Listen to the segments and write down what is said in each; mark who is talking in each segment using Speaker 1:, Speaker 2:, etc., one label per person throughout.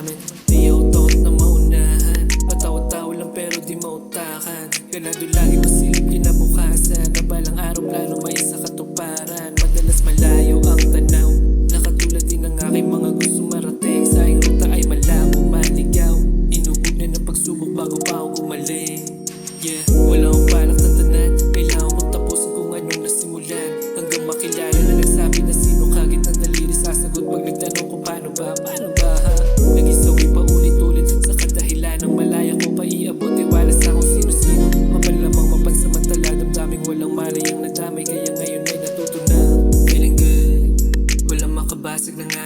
Speaker 1: namin Di utot na maunahan. Patawa-tawa lang pero di mautakan. Ganado lagi masilip kinabukasan. Kapalang araw plano may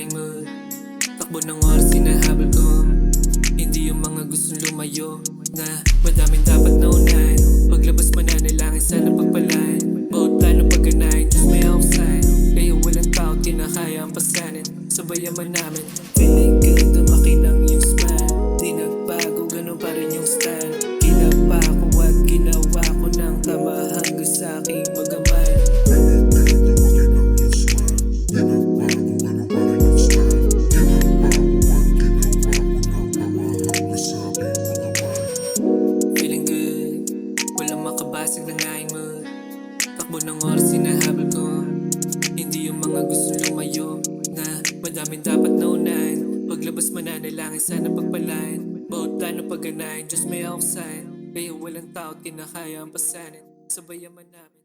Speaker 1: aking mood Takbo ng oras sinahabol ko. Hindi yung mga gusto lumayo Na madaming dapat na naunahin. Paglabas mananalangin sana pagpalain. Bawat plano pagkanain Diyos may outside. Kaya walang tao tinakaya ang pasanin Sabayan man namin Pasig na nga yung mood Takbo ng oras sinahabol ko. Hindi yung mga gusto lumayo Na madaming dapat naunahin. Paglabas mananalangin sana pagpalain. Bawat plano pagganahin Diyos may ako sign. Kaya walang tao kinakaya ang pasanin Sabayan man namin